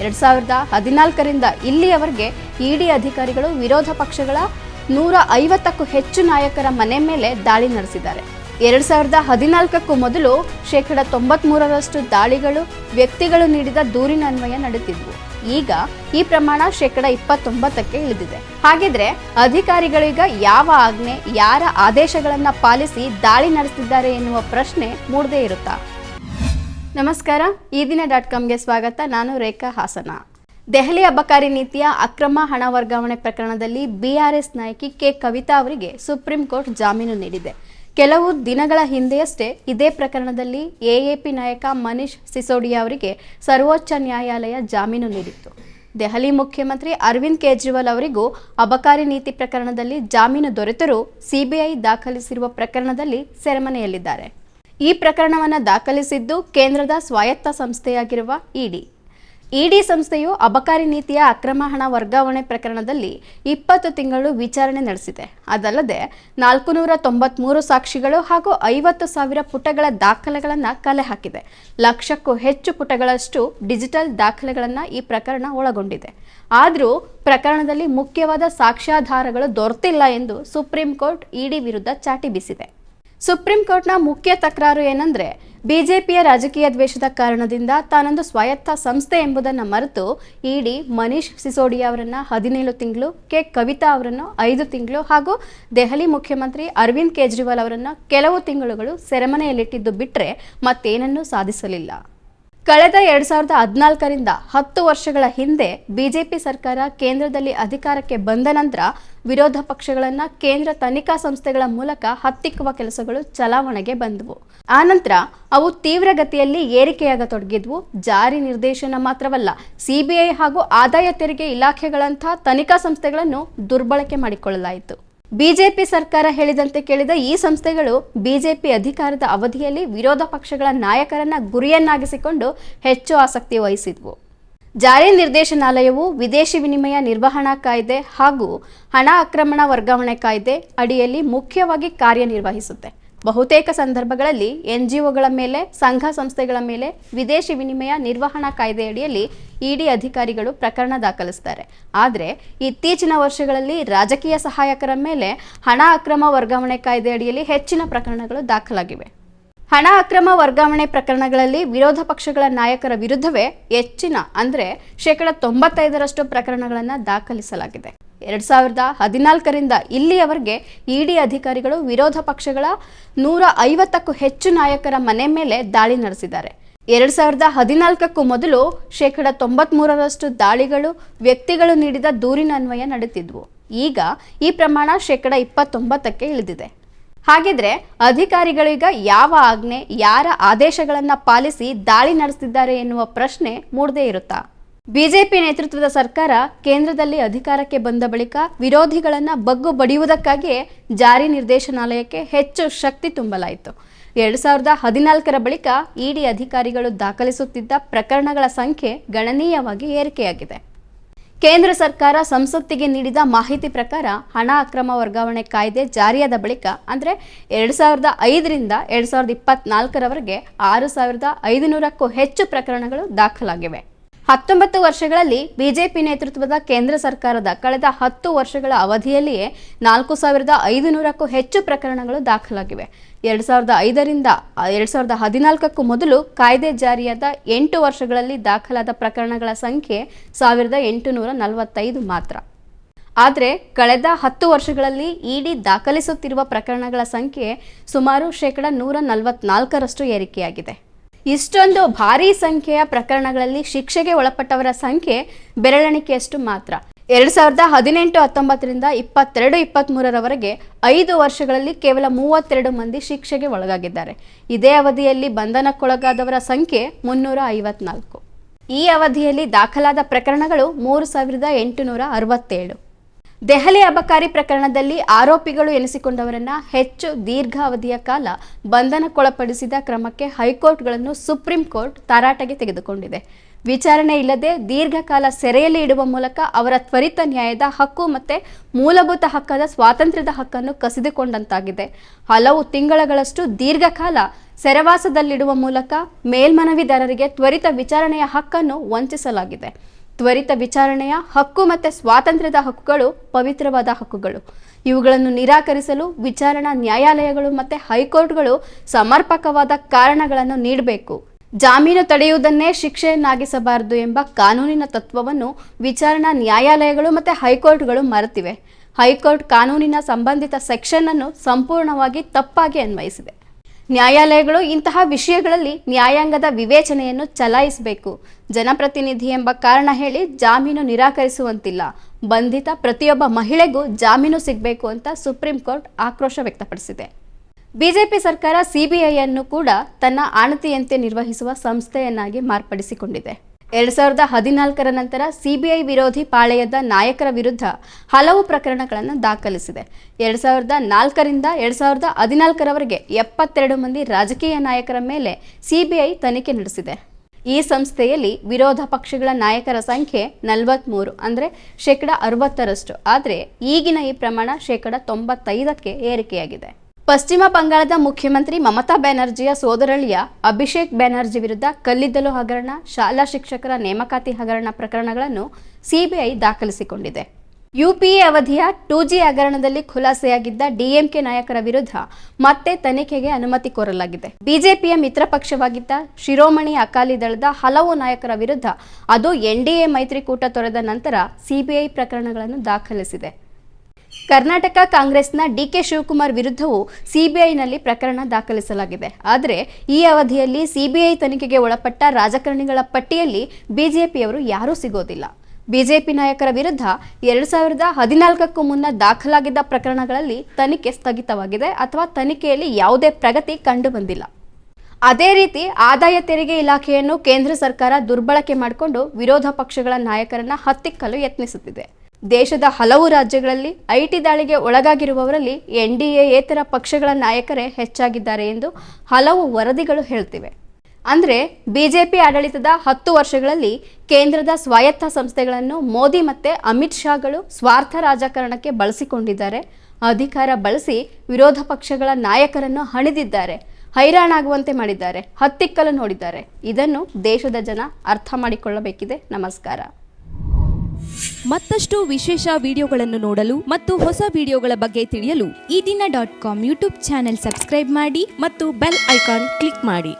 ಎರಡ್ ಸಾವಿರದ ಹದಿನಾಲ್ಕರಿಂದ ಇಲ್ಲಿಯವರೆಗೆ ಇಡಿ ಅಧಿಕಾರಿಗಳು ವಿರೋಧ ಪಕ್ಷಗಳ ನೂರ ಐವತ್ತಕ್ಕೂ ಹೆಚ್ಚು ನಾಯಕರ ಮನೆ ಮೇಲೆ ದಾಳಿ ನಡೆಸಿದ್ದಾರೆ. ಎರಡು ಸಾವಿರದ ಹದಿನಾಲ್ಕಕ್ಕೂ ಮೊದಲು ಶೇಕಡ ತೊಂಬತ್ಮೂರರಷ್ಟು ದಾಳಿಗಳು ವ್ಯಕ್ತಿಗಳು ನೀಡಿದ ದೂರಿನ ಅನ್ವಯ ನಡೆದಿದ್ವು. ಈಗ ಈ ಪ್ರಮಾಣ ಶೇಕಡ ಇಪ್ಪತ್ತೊಂಬತ್ತಕ್ಕೆ ಇಳಿದಿದೆ. ಹಾಗಿದ್ರೆ ಅಧಿಕಾರಿಗಳೀಗ ಯಾವ ಆಜ್ಞೆ, ಯಾರ ಆದೇಶಗಳನ್ನ ಪಾಲಿಸಿ ದಾಳಿ ನಡೆಸಿದ್ದಾರೆ ಎನ್ನುವ ಪ್ರಶ್ನೆ ಮೂಡದೇ ಇರುತ್ತಾ? ನಮಸ್ಕಾರ, ಈ ದಿನ ಡಾಟ್ ಕಾಮ್ಗೆ ಸ್ವಾಗತ. ನಾನು ರೇಖಾ ಹಾಸನ. ದೆಹಲಿ ಅಬಕಾರಿ ನೀತಿಯ ಅಕ್ರಮ ಹಣ ವರ್ಗಾವಣೆ ಪ್ರಕರಣದಲ್ಲಿ ಬಿಆರ್ಎಸ್ ನಾಯಕಿ ಕೆ ಕವಿತಾ ಅವರಿಗೆ ಸುಪ್ರೀಂ ಕೋರ್ಟ್ ಜಾಮೀನು ನೀಡಿದೆ. ಕೆಲವು ದಿನಗಳ ಹಿಂದೆಯಷ್ಟೇ ಇದೇ ಪ್ರಕರಣದಲ್ಲಿ ಎಎಪಿ ನಾಯಕ ಮನೀಶ್ ಸಿಸೋಡಿಯಾ ಅವರಿಗೆ ಸರ್ವೋಚ್ಚ ನ್ಯಾಯಾಲಯ ಜಾಮೀನು ನೀಡಿತ್ತು. ದೆಹಲಿ ಮುಖ್ಯಮಂತ್ರಿ ಅರವಿಂದ್ ಕೇಜ್ರಿವಾಲ್ ಅವರಿಗೂ ಅಬಕಾರಿ ನೀತಿ ಪ್ರಕರಣದಲ್ಲಿ ಜಾಮೀನು ದೊರೆತರೂ ಸಿಬಿಐ ದಾಖಲಿಸಿರುವ ಪ್ರಕರಣದಲ್ಲಿ ಸೆರೆಮನೆಯಲ್ಲಿದ್ದಾರೆ. ಈ ಪ್ರಕರಣವನ್ನು ದಾಖಲಿಸಿದ್ದು ಕೇಂದ್ರದ ಸ್ವಾಯತ್ತ ಸಂಸ್ಥೆಯಾಗಿರುವ ಇಡಿ. ಇಡಿ ಸಂಸ್ಥೆಯು ಅಬಕಾರಿ ನೀತಿಯ ಅಕ್ರಮ ಹಣ ವರ್ಗಾವಣೆ ಪ್ರಕರಣದಲ್ಲಿ ಇಪ್ಪತ್ತು ತಿಂಗಳು ವಿಚಾರಣೆ ನಡೆಸಿದೆ. ಅದಲ್ಲದೆ ನಾಲ್ಕು ನೂರ ತೊಂಬತ್ಮೂರು ಸಾಕ್ಷಿಗಳು ಹಾಗೂ ಐವತ್ತು ಸಾವಿರ ಪುಟಗಳ ದಾಖಲೆಗಳನ್ನು ಕಲೆ ಹಾಕಿದೆ. ಲಕ್ಷಕ್ಕೂ ಹೆಚ್ಚು ಪುಟಗಳಷ್ಟು ಡಿಜಿಟಲ್ ದಾಖಲೆಗಳನ್ನು ಈ ಪ್ರಕರಣ ಒಳಗೊಂಡಿದೆ. ಆದರೂ ಪ್ರಕರಣದಲ್ಲಿ ಮುಖ್ಯವಾದ ಸಾಕ್ಷ್ಯಾಧಾರಗಳು ದೊರೆತಿಲ್ಲ ಎಂದು ಸುಪ್ರೀಂ ಕೋರ್ಟ್ ಇಡಿ ವಿರುದ್ಧ ಚಾಟಿ ಬೀಸಿದೆ. ಸುಪ್ರೀಂ ಕೋರ್ಟ್ನ ಮುಖ್ಯ ತಕರಾರು ಏನಂದ್ರೆ, ಬಿಜೆಪಿಯ ರಾಜಕೀಯ ದ್ವೇಷದ ಕಾರಣದಿಂದ ತಾನೊಂದು ಸ್ವಾಯತ್ತ ಸಂಸ್ಥೆ ಎಂಬುದನ್ನು ಮರೆತು ಇಡಿ ಮನೀಶ್ ಸಿಸೋಡಿಯಾ ಅವರನ್ನ ಹದಿನೇಳು ತಿಂಗಳು, ಕೆ ಕವಿತಾ ಅವರನ್ನು ಐದು ತಿಂಗಳು ಹಾಗೂ ದೆಹಲಿ ಮುಖ್ಯಮಂತ್ರಿ ಅರವಿಂದ್ ಕೇಜ್ರಿವಾಲ್ ಅವರನ್ನು ಕೆಲವು ತಿಂಗಳುಗಳು ಸೆರೆಮನೆಯಲ್ಲಿಟ್ಟಿದ್ದು ಬಿಟ್ಟರೆ ಮತ್ತೇನನ್ನೂ ಸಾಧಿಸಲಿಲ್ಲ. ಕಳೆದ ಎರಡ್ ಸಾವಿರದ ಹದಿನಾಲ್ಕರಿಂದ ಹತ್ತು ವರ್ಷಗಳ ಹಿಂದೆ ಬಿಜೆಪಿ ಸರ್ಕಾರ ಕೇಂದ್ರದಲ್ಲಿ ಅಧಿಕಾರಕ್ಕೆ ಬಂದ ನಂತರ ವಿರೋಧ ಪಕ್ಷಗಳನ್ನು ಕೇಂದ್ರ ತನಿಖಾ ಸಂಸ್ಥೆಗಳ ಮೂಲಕ ಹತ್ತಿಕ್ಕುವ ಕೆಲಸಗಳು ಚಲಾವಣೆಗೆ ಬಂದವು. ಆನಂತರ ಅವು ತೀವ್ರಗತಿಯಲ್ಲಿ ಏರಿಕೆಯಾಗತೊಡಗಿದ್ವು ಜಾರಿ ನಿರ್ದೇಶನ ಮಾತ್ರವಲ್ಲ, ಸಿಬಿಐ ಹಾಗೂ ಆದಾಯ ತೆರಿಗೆ ಇಲಾಖೆಗಳಂತಹ ತನಿಖಾ ಸಂಸ್ಥೆಗಳನ್ನು ದುರ್ಬಳಕೆ ಮಾಡಿಕೊಳ್ಳಲಾಯಿತು. ಬಿಜೆಪಿ ಸರ್ಕಾರ ಹೇಳಿದಂತೆ ಕೇಳಿದ ಈ ಸಂಸ್ಥೆಗಳು ಬಿಜೆಪಿ ಅಧಿಕಾರದ ಅವಧಿಯಲ್ಲಿ ವಿರೋಧ ಪಕ್ಷಗಳ ನಾಯಕರನ್ನ ಗುರಿಯನ್ನಾಗಿಸಿಕೊಂಡು ಹೆಚ್ಚು ಆಸಕ್ತಿ ವಹಿಸಿದ್ವು. ಜಾರಿ ನಿರ್ದೇಶನಾಲಯವು ವಿದೇಶಿ ವಿನಿಮಯ ನಿರ್ವಹಣಾ ಕಾಯ್ದೆ ಹಾಗೂ ಹಣ ಆಕ್ರಮಣ ವರ್ಗಾವಣೆ ಕಾಯ್ದೆ ಅಡಿಯಲ್ಲಿ ಮುಖ್ಯವಾಗಿ ಕಾರ್ಯನಿರ್ವಹಿಸುತ್ತೆ. ಬಹುತೇಕ ಸಂದರ್ಭಗಳಲ್ಲಿ ಎನ್ಜಿಒಗಳ ಮೇಲೆ, ಸಂಘ ಸಂಸ್ಥೆಗಳ ಮೇಲೆ ವಿದೇಶಿ ವಿನಿಮಯ ನಿರ್ವಹಣಾ ಕಾಯ್ದೆಯಡಿಯಲ್ಲಿ ಇಡಿ ಅಧಿಕಾರಿಗಳು ಪ್ರಕರಣ ದಾಖಲಿಸ್ತಾರೆ. ಆದರೆ ಇತ್ತೀಚಿನ ವರ್ಷಗಳಲ್ಲಿ ರಾಜಕೀಯ ಸಹಾಯಕರ ಮೇಲೆ ಹಣ ಅಕ್ರಮ ವರ್ಗಾವಣೆ ಕಾಯ್ದೆಯಡಿಯಲ್ಲಿ ಹೆಚ್ಚಿನ ಪ್ರಕರಣಗಳು ದಾಖಲಾಗಿವೆ. ಹಣ ಅಕ್ರಮ ವರ್ಗಾವಣೆ ಪ್ರಕರಣಗಳಲ್ಲಿ ವಿರೋಧ ಪಕ್ಷಗಳ ನಾಯಕರ ವಿರುದ್ಧವೇ ಹೆಚ್ಚಿನ, ಅಂದರೆ ಶೇಕಡ ತೊಂಬತ್ತೈದರಷ್ಟು ಪ್ರಕರಣಗಳನ್ನು ದಾಖಲಿಸಲಾಗಿದೆ. ಎರಡ್ ಸಾವಿರದ ಹದಿನಾಲ್ಕರಿಂದ ಇಲ್ಲಿಯವರೆಗೆ ಇಡಿ ಅಧಿಕಾರಿಗಳು ವಿರೋಧ ಪಕ್ಷಗಳ ನೂರ ಐವತ್ತಕ್ಕೂ ಹೆಚ್ಚು ನಾಯಕರ ಮನೆ ಮೇಲೆ ದಾಳಿ ನಡೆಸಿದ್ದಾರೆ. ಎರಡ್ ಸಾವಿರದ ಹದಿನಾಲ್ಕಕ್ಕೂ ಮೊದಲು ಶೇಕಡ ತೊಂಬತ್ಮೂರರಷ್ಟು ದಾಳಿಗಳು ವ್ಯಕ್ತಿಗಳು ನೀಡಿದ ದೂರಿನ ಅನ್ವಯ ನಡೆದಿದ್ವು. ಈಗ ಈ ಪ್ರಮಾಣ ಶೇಕಡ ಇಪ್ಪತ್ತೊಂಬತ್ತಕ್ಕೆ ಇಳಿದಿದೆ. ಹಾಗಿದ್ರೆ ಅಧಿಕಾರಿಗಳೀಗ ಯಾವ ಆಜ್ಞೆ, ಯಾರ ಆದೇಶಗಳನ್ನು ಪಾಲಿಸಿ ದಾಳಿ ನಡೆಸಿದ್ದಾರೆ ಎನ್ನುವ ಪ್ರಶ್ನೆ ಮೂಡದೇ ಇರುತ್ತಾ? ಬಿಜೆಪಿ ನೇತೃತ್ವದ ಸರ್ಕಾರ ಕೇಂದ್ರದಲ್ಲಿ ಅಧಿಕಾರಕ್ಕೆ ಬಂದ ಬಳಿಕ ವಿರೋಧಿಗಳನ್ನು ಬಗ್ಗು ಬಡಿಯುವುದಕ್ಕಾಗಿಯೇ ಜಾರಿ ನಿರ್ದೇಶನಾಲಯಕ್ಕೆ ಹೆಚ್ಚು ಶಕ್ತಿ ತುಂಬಲಾಯಿತು. ಎರಡು ಸಾವಿರದ ಹದಿನಾಲ್ಕರ ಬಳಿಕ ಇಡಿ ಅಧಿಕಾರಿಗಳು ದಾಖಲಿಸುತ್ತಿದ್ದ ಪ್ರಕರಣಗಳ ಸಂಖ್ಯೆ ಗಣನೀಯವಾಗಿ ಏರಿಕೆಯಾಗಿದೆ. ಕೇಂದ್ರ ಸರ್ಕಾರ ಸಂಸತ್ತಿಗೆ ನೀಡಿದ ಮಾಹಿತಿ ಪ್ರಕಾರ ಹಣ ಅಕ್ರಮ ವರ್ಗಾವಣೆ ಕಾಯ್ದೆ ಜಾರಿಯಾದ ಬಳಿಕ, ಅಂದರೆ ಎರಡು ಸಾವಿರದ ಐದರಿಂದ ಎರಡು ಸಾವಿರದ ಇಪ್ಪತ್ನಾಲ್ಕರವರೆಗೆ ಆರು ಸಾವಿರದ ಐದುನೂರಕ್ಕೂ ಹೆಚ್ಚು ಪ್ರಕರಣಗಳು ದಾಖಲಾಗಿವೆ. ಹತ್ತೊಂಬತ್ತು ವರ್ಷಗಳಲ್ಲಿ ಬಿಜೆಪಿ ನೇತೃತ್ವದ ಕೇಂದ್ರ ಸರ್ಕಾರದ ಕಳೆದ ಹತ್ತು ವರ್ಷಗಳ ಅವಧಿಯಲ್ಲಿಯೇ ನಾಲ್ಕು ಸಾವಿರದ ಐದುನೂರಕ್ಕೂ ಹೆಚ್ಚು ಪ್ರಕರಣಗಳು ದಾಖಲಾಗಿವೆ. ಎರಡು ಸಾವಿರದ ಐದರಿಂದ, ಎರಡು ಸಾವಿರದ ಹದಿನಾಲ್ಕಕ್ಕೂ ಮೊದಲು ಕಾಯ್ದೆ ಜಾರಿಯಾದ ಎಂಟು ವರ್ಷಗಳಲ್ಲಿ ದಾಖಲಾದ ಪ್ರಕರಣಗಳ ಸಂಖ್ಯೆ ಸಾವಿರದ ಎಂಟುನೂರ ನಲವತ್ತೈದು ಮಾತ್ರ. ಆದರೆ ಕಳೆದ ಹತ್ತು ವರ್ಷಗಳಲ್ಲಿ ಇಡಿ ದಾಖಲಿಸುತ್ತಿರುವ ಪ್ರಕರಣಗಳ ಸಂಖ್ಯೆ ಸುಮಾರು ಶೇಕಡ ನೂರ ನಲವತ್ನಾಲ್ಕರಷ್ಟು ಏರಿಕೆಯಾಗಿದೆ. ಇಷ್ಟೊಂದು ಭಾರಿ ಸಂಖ್ಯೆಯ ಪ್ರಕರಣಗಳಲ್ಲಿ ಶಿಕ್ಷೆಗೆ ಒಳಪಟ್ಟವರ ಸಂಖ್ಯೆ ಬೆರಳೆಣಿಕೆಯಷ್ಟು ಮಾತ್ರ. ಎರಡ್ ಸಾವಿರದ ಹದಿನೆಂಟು ಹತ್ತೊಂಬತ್ತರಿಂದ ಇಪ್ಪತ್ತೆರಡು ಇಪ್ಪತ್ತ್ಮೂರರವರೆಗೆ ಐದು ವರ್ಷಗಳಲ್ಲಿ ಕೇವಲ ಮೂವತ್ತೆರಡು ಮಂದಿ ಶಿಕ್ಷೆಗೆ ಒಳಗಾಗಿದ್ದಾರೆ. ಇದೇ ಅವಧಿಯಲ್ಲಿ ಬಂಧನಕ್ಕೊಳಗಾದವರ ಸಂಖ್ಯೆ ಮುನ್ನೂರ ಐವತ್ನಾಲ್ಕು. ಈ ಅವಧಿಯಲ್ಲಿ ದಾಖಲಾದ ಪ್ರಕರಣಗಳು ಮೂರು ಸಾವಿರದ ಎಂಟುನೂರ ಅರವತ್ತೇಳು. ದೆಹಲಿ ಅಬಕಾರಿ ಪ್ರಕರಣದಲ್ಲಿ ಆರೋಪಿಗಳು ಎನಿಸಿಕೊಂಡವರನ್ನ ಹೆಚ್ಚು ದೀರ್ಘಾವಧಿಯ ಕಾಲ ಬಂಧನಕ್ಕೊಳಪಡಿಸಿದ ಕ್ರಮಕ್ಕೆ ಹೈಕೋರ್ಟ್ಗಳನ್ನು ಸುಪ್ರೀಂ ಕೋರ್ಟ್ ತರಾಟೆಗೆ ತೆಗೆದುಕೊಂಡಿದೆ. ವಿಚಾರಣೆ ಇಲ್ಲದೆ ದೀರ್ಘಕಾಲ ಸೆರೆಯಲ್ಲಿ ಇಡುವ ಮೂಲಕ ಅವರ ತ್ವರಿತ ನ್ಯಾಯದ ಹಕ್ಕು ಮತ್ತೆ ಮೂಲಭೂತ ಹಕ್ಕಾದ ಸ್ವಾತಂತ್ರ್ಯದ ಹಕ್ಕನ್ನು ಕಸಿದುಕೊಂಡಂತಾಗಿದೆ. ಹಲವು ತಿಂಗಳಗಳಷ್ಟು ದೀರ್ಘಕಾಲ ಸೆರೆವಾಸದಲ್ಲಿಡುವ ಮೂಲಕ ಮೇಲ್ಮನವಿದಾರರಿಗೆ ತ್ವರಿತ ವಿಚಾರಣೆಯ ಹಕ್ಕನ್ನು ವಂಚಿಸಲಾಗಿದೆ. ತ್ವರಿತ ವಿಚಾರಣೆಯ ಹಕ್ಕು ಮತ್ತು ಸ್ವಾತಂತ್ರ್ಯದ ಹಕ್ಕುಗಳು, ಪವಿತ್ರವಾದ ಹಕ್ಕುಗಳು. ಇವುಗಳನ್ನು ನಿರಾಕರಿಸಲು ವಿಚಾರಣಾ ನ್ಯಾಯಾಲಯಗಳು ಮತ್ತು ಹೈಕೋರ್ಟ್ಗಳು ಸಮರ್ಪಕವಾದ ಕಾರಣಗಳನ್ನು ನೀಡಬೇಕು. ಜಾಮೀನು ತಡೆಯುವುದನ್ನೇ ಶಿಕ್ಷೆಯನ್ನಾಗಿಸಬಾರದು ಎಂಬ ಕಾನೂನಿನ ತತ್ವವನ್ನು ವಿಚಾರಣಾ ನ್ಯಾಯಾಲಯಗಳು ಮತ್ತು ಹೈಕೋರ್ಟ್ಗಳು ಮರೆತಿವೆ. ಹೈಕೋರ್ಟ್ ಕಾನೂನಿನ ಸಂಬಂಧಿತ ಸೆಕ್ಷನ್ ಅನ್ನು ಸಂಪೂರ್ಣವಾಗಿ ತಪ್ಪಾಗಿ ಅನ್ವಯಿಸಿದೆ. ನ್ಯಾಯಾಲಯಗಳು ಇಂತಹ ವಿಷಯಗಳಲ್ಲಿ ನ್ಯಾಯಾಂಗದ ವಿವೇಚನೆಯನ್ನು ಚಲಾಯಿಸಬೇಕು. ಜನಪ್ರತಿನಿಧಿ ಎಂಬ ಕಾರಣ ಹೇಳಿ ಜಾಮೀನು ನಿರಾಕರಿಸುವಂತಿಲ್ಲ. ಬಂಧಿತ ಪ್ರತಿಯೊಬ್ಬ ಮಹಿಳೆಗೂ ಜಾಮೀನು ಸಿಗಬೇಕು ಅಂತ ಸುಪ್ರೀಂ ಕೋರ್ಟ್ ಆಕ್ರೋಶ ವ್ಯಕ್ತಪಡಿಸಿದೆ. ಬಿಜೆಪಿ ಸರ್ಕಾರ ಸಿಬಿಐಯನ್ನು ಕೂಡ ತನ್ನ ಆಣತಿಯಂತೆ ನಿರ್ವಹಿಸುವ ಸಂಸ್ಥೆಯನ್ನಾಗಿ ಮಾರ್ಪಡಿಸಿಕೊಂಡಿದೆ. ಎರಡ್ ಸಾವಿರದ ಹದಿನಾಲ್ಕರ ನಂತರ ಸಿಬಿಐ ವಿರೋಧಿ ಪಾಳೆಯದ ನಾಯಕರ ವಿರುದ್ಧ ಹಲವು ಪ್ರಕರಣಗಳನ್ನು ದಾಖಲಿಸಿದೆ. ಎರಡ್ ಸಾವಿರದ ನಾಲ್ಕರಿಂದ ಎರಡ್ ಸಾವಿರದ ಹದಿನಾಲ್ಕರವರೆಗೆ ಎಪ್ಪತ್ತೆರಡು ಮಂದಿ ರಾಜಕೀಯ ನಾಯಕರ ಮೇಲೆ ಸಿಬಿಐ ತನಿಖೆ ನಡೆಸಿದೆ. ಈ ಸಂಸ್ಥೆಯಲ್ಲಿ ವಿರೋಧ ಪಕ್ಷಗಳ ನಾಯಕರ ಸಂಖ್ಯೆ ನಲವತ್ತ್ಮೂರು ಅಂದರೆ ಶೇಕಡ ಅರವತ್ತರಷ್ಟು. ಆದರೆ ಈಗಿನ ಈ ಪ್ರಮಾಣ ಶೇಕಡ ತೊಂಬತ್ತೈದಕ್ಕೆ ಏರಿಕೆಯಾಗಿದೆ. ಪಶ್ಚಿಮ ಬಂಗಾಳದ ಮುಖ್ಯಮಂತ್ರಿ ಮಮತಾ ಬ್ಯಾನರ್ಜಿಯ ಸೋದರಳಿಯ ಅಭಿಷೇಕ್ ಬ್ಯಾನರ್ಜಿ ವಿರುದ್ಧ ಕಲ್ಲಿದ್ದಲು ಹಗರಣ, ಶಾಲಾ ಶಿಕ್ಷಕರ ನೇಮಕಾತಿ ಹಗರಣ ಪ್ರಕರಣಗಳನ್ನು ಸಿಬಿಐ ದಾಖಲಿಸಿಕೊಂಡಿದೆ. ಯುಪಿಎ ಅವಧಿಯ ಟೂ ಜಿ ಹಗರಣದಲ್ಲಿ ಖುಲಾಸೆಯಾಗಿದ್ದ ಡಿಎಂಕೆ ನಾಯಕರ ವಿರುದ್ಧ ಮತ್ತೆ ತನಿಖೆಗೆ ಅನುಮತಿ ಕೋರಲಾಗಿದೆ. ಬಿಜೆಪಿಯ ಮಿತ್ರ ಪಕ್ಷವಾಗಿದ್ದ ಶಿರೋಮಣಿ ಅಕಾಲಿ ದಳದ ಹಲವು ನಾಯಕರ ವಿರುದ್ಧ ಅದು ಎನ್ಡಿಎ ಮೈತ್ರಿಕೂಟ ತೊರೆದ ನಂತರ ಸಿಬಿಐ ಪ್ರಕರಣಗಳನ್ನು ದಾಖಲಿಸಿದೆ. ಕರ್ನಾಟಕ ಕಾಂಗ್ರೆಸ್ನ ಡಿಕೆ ಶಿವಕುಮಾರ್ ವಿರುದ್ಧವೂ ಸಿಬಿಐನಲ್ಲಿ ಪ್ರಕರಣ ದಾಖಲಿಸಲಾಗಿದೆ. ಆದರೆ ಈ ಅವಧಿಯಲ್ಲಿ ಸಿಬಿಐ ತನಿಖೆಗೆ ಒಳಪಟ್ಟ ರಾಜಕಾರಣಿಗಳ ಪಟ್ಟಿಯಲ್ಲಿ ಬಿಜೆಪಿಯವರು ಯಾರೂ ಸಿಗೋದಿಲ್ಲ. ಬಿಜೆಪಿ ನಾಯಕರ ವಿರುದ್ಧ ಎರಡು ಸಾವಿರದ ಹದಿನಾಲ್ಕಕ್ಕೂ ಮುನ್ನ ದಾಖಲಾಗಿದ್ದ ಪ್ರಕರಣಗಳಲ್ಲಿ ತನಿಖೆ ಸ್ಥಗಿತವಾಗಿದೆ ಅಥವಾ ತನಿಖೆಯಲ್ಲಿ ಯಾವುದೇ ಪ್ರಗತಿ ಕಂಡುಬಂದಿಲ್ಲ. ಅದೇ ರೀತಿ ಆದಾಯ ತೆರಿಗೆ ಇಲಾಖೆಯನ್ನು ಕೇಂದ್ರ ಸರ್ಕಾರ ದುರ್ಬಳಕೆ ಮಾಡಿಕೊಂಡು ವಿರೋಧ ಪಕ್ಷಗಳ ನಾಯಕರನ್ನ ಹತ್ತಿಕ್ಕಲು ಯತ್ನಿಸುತ್ತಿದೆ. ದೇಶದ ಹಲವು ರಾಜ್ಯಗಳಲ್ಲಿ ಐಟಿ ದಾಳಿಗೆ ಒಳಗಾಗಿರುವವರಲ್ಲಿ ಎನ್ಡಿಎಯೇತರ ಪಕ್ಷಗಳ ನಾಯಕರೇ ಹೆಚ್ಚಾಗಿದ್ದಾರೆ ಎಂದು ಹಲವು ವರದಿಗಳು ಹೇಳ್ತಿವೆ. ಅಂದ್ರೆ ಬಿಜೆಪಿ ಆಡಳಿತದ ಹತ್ತು ವರ್ಷಗಳಲ್ಲಿ ಕೇಂದ್ರದ ಸ್ವಾಯತ್ತ ಸಂಸ್ಥೆಗಳನ್ನು ಮೋದಿ ಮತ್ತೆ ಅಮಿತ್ ಶಾಗಳು ಸ್ವಾರ್ಥ ರಾಜಕಾರಣಕ್ಕೆ ಬಳಸಿಕೊಂಡಿದ್ದಾರೆ. ಅಧಿಕಾರ ಬಳಸಿ ವಿರೋಧ ಪಕ್ಷಗಳ ನಾಯಕರನ್ನು ಹಣಿದಿದ್ದಾರೆ. ಹೈರಾಣಾಗುವಂತೆ ಮಾಡಿದ್ದಾರೆ. ಹತ್ತಿಕ್ಕಲು ನೋಡಿದ್ದಾರೆ. ಇದನ್ನು ದೇಶದ ಜನ ಅರ್ಥ ಮಾಡಿಕೊಳ್ಳಬೇಕಿದೆ. ನಮಸ್ಕಾರ. ಮತ್ತಷ್ಟು ವಿಶೇಷ ವಿಡಿಯೋಗಳನ್ನು ನೋಡಲು ಮತ್ತು ಹೊಸ ವಿಡಿಯೋಗಳ ಬಗ್ಗೆ ತಿಳಿಯಲು ಈ ದಿನ dot com YouTube channel subscribe ಮಾಡಿ ಮತ್ತು ಬೆಲ್ ಐಕಾನ್ ಕ್ಲಿಕ್ ಮಾಡಿ.